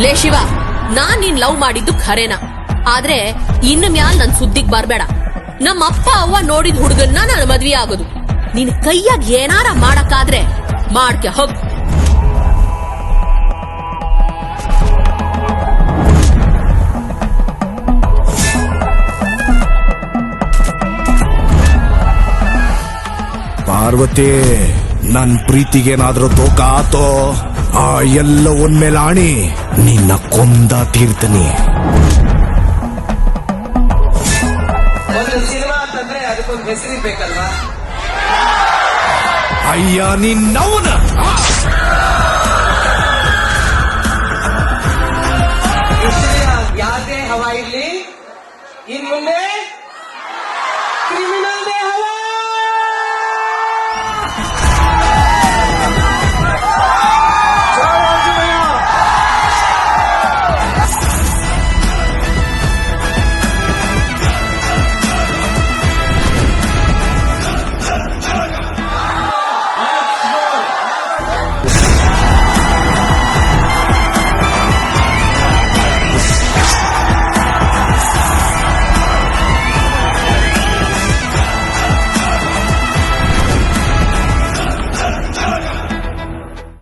ಶಿವ, ನಾನ್ ನೀನ್ ಲವ್ ಮಾಡಿದ್ದು ಖರೇನ? ಆದ್ರೆ ಇನ್ನು ಮ್ಯಾಲ್ ನನ್ ಸುದ್ದಿಗ್ ಬರ್ಬೇಡ. ನಮ್ಮ ಅಪ್ಪ ಅವ್ವ ನೋಡಿದ ಹುಡುಗನ್ನ ನಾನು ಮದ್ವೆ ಆಗೋದು. ನಿನ್ ಕೈಯಾಗ ಏನಾರ ಮಾಡಕ್ಕಾದ್ರೆ ಮಾಡ್ಕೆ, ಹೋಗ್. ಪಾರ್ವತಿ, ನನ್ ಪ್ರೀತಿಗೇನಾದ್ರೂ ತೂಕ ಆತೋ ಆ ಎಲ್ಲ ಒಂದ್ಮೇಲೆ ಆಣಿ ನಿನ್ನ ಕೊಂದ ತೀರ್ತನಿ ಒಂದು ಸಿನಿಮಾ ಅಂತಂದ್ರೆ ಅದಕ್ಕೊಂದು ಹೆಸರಿರ್ಬೇಕಲ್ವಾ ಅಯ್ಯ ನಿನ್ನವನ ಹವಾ ಇರ್ಲಿ ಇನ್ ಮುಂದೆ